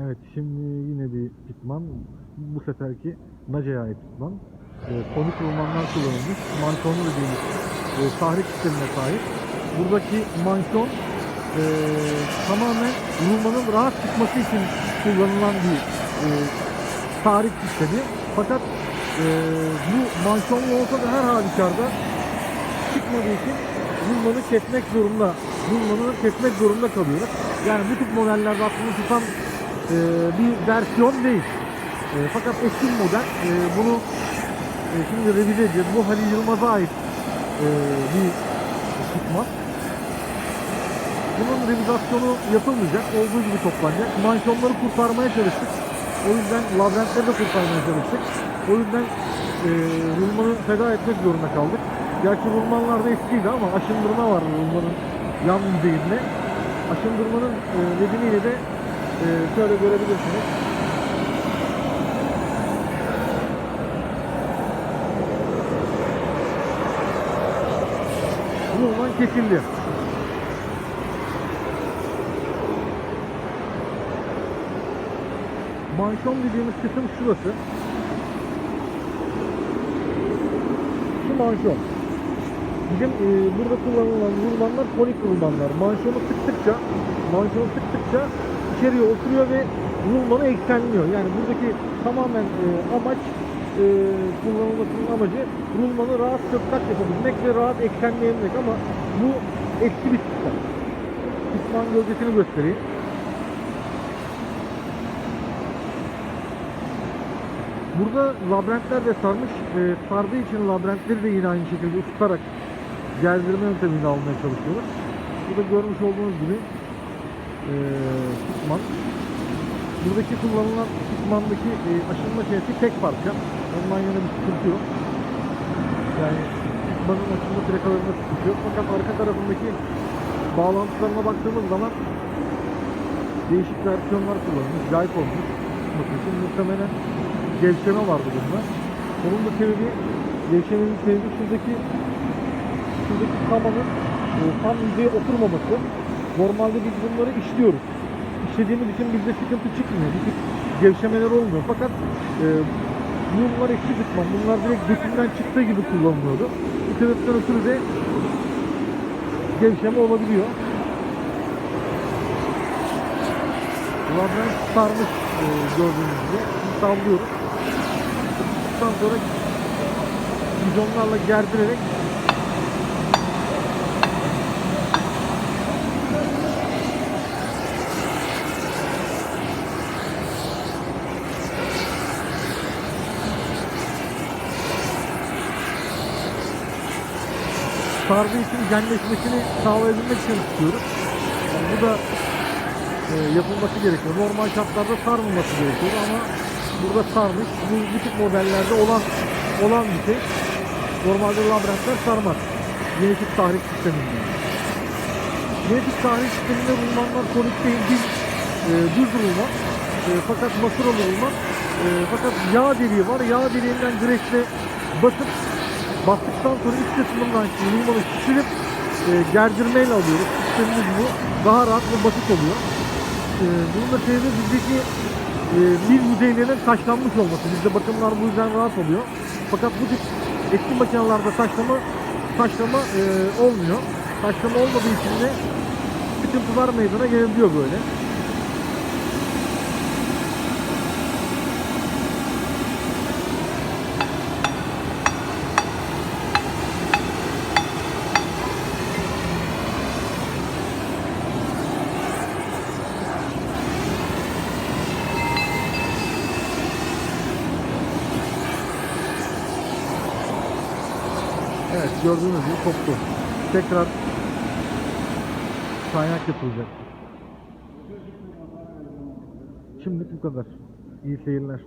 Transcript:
Evet şimdi yine bir pitman. Bu seferki Naca'ya ait pitman. E, konik rulmanlar kullanılmış. Manşonlu dediğimiz e, tahrik sistemine sahip. Buradaki manşon e, tamamen rulmanın rahat çıkması için kullanılan bir e, tahrik sistemi. Fakat e, bu manşonlu olsa da her halükarda çıkmadığı için rulmanı kesmek zorunda. Rulmanı kesmek zorunda kalıyoruz. Yani bu tip modellerde aklını tutan e, bir versiyon değil. E, fakat eski model. E, bunu e, şimdi revize edeceğiz. Bu Halil Yılmaz'a ait e, bir tutma. Bunun revizasyonu yapılmayacak. Olduğu gibi toplanacak. Manşonları kurtarmaya çalıştık. O yüzden labirentleri de kurtarmaya çalıştık. O yüzden e, rulmanı feda etmek zorunda kaldık. Gerçi rulmanlar da eskiydi ama aşındırma var rulmanın yan yüzeyinde. Aşındırmanın e, nedeniyle de e, şöyle görebilirsiniz. Rulman kesildi. Manşon dediğimiz kısım şurası. Şu manşon. Bizim e, burada kullanılan rulmanlar konik rulmanlar. Manşonu sıktıkça, manşonu sıktıkça içeriye oturuyor ve rulmanı eksenliyor. Yani buradaki tamamen e, amaç e, kullanılmasının amacı rulmanı rahat söktak yapabilmek ve rahat eksenleyebilmek ama bu eski bir sistem. Pisman gölgesini göstereyim. Burada labirentler de sarmış. E, sardığı için labirentleri de yine aynı şekilde ısıtarak gerdirme yöntemiyle almaya çalışıyoruz. Burada görmüş olduğunuz gibi e, Pitman. Buradaki kullanılan Pitman'daki e, aşınma şeysi tek parça. Ondan yana bir sıkıntı yok. Yani Pitman'ın aşınma plakalarında sıkıntı yok. Fakat arka tarafındaki bağlantılarına baktığımız zaman değişik versiyonlar kullanılmış. Jayp olmuş. Bakın şimdi muhtemelen gevşeme vardı bunda. Onun da sebebi gevşemenin sebebi şuradaki şuradaki kamanın e, tam yüzeye oturmaması. Normalde biz bunları işliyoruz. İşlediğimiz için bizde sıkıntı çıkmıyor. Bir gevşemeler olmuyor. Fakat e, bunlar eski kısmı. Bunlar direkt dökümden çıktığı gibi kullanılıyordu. Bu sebepten ötürü de gevşeme olabiliyor. Labirent sarmış e, gördüğünüz gibi. Şimdi sallıyoruz. Ondan sonra bidonlarla gerdirerek için genleşmesini sağlayabilmek için istiyoruz. Yani bu da e, yapılması gerekiyor. Normal şartlarda sarmaması gerekiyor ama burada sarmış. Bu, bu modellerde olan olan bir şey. Normalde labirentler sarmaz. Genetik tahrik sisteminde. Genetik tahrik sisteminde bulunanlar konik değil, düz, e, düz rulman. E, fakat masuralı rulman. E, fakat yağ deliği var. Yağ deliğinden güreşle basıp bastıktan sonra iç kısmından rulmanı şişirip e, gerdirmeyle alıyoruz. Sistemimiz bu. Daha rahat ve basit oluyor. E, bunun da sebebi bizdeki e, bir yüzeylerin taşlanmış olması. Bizde bakımlar bu yüzden rahat oluyor. Fakat bu tip eski makinelerde taşlama taşlama e, olmuyor. Taşlama olmadığı için de sıkıntılar meydana gelebiliyor böyle. Gördüğünüz gibi koptu. Tekrar kaynak yapılacak. Şimdilik bu kadar. İyi seyirler.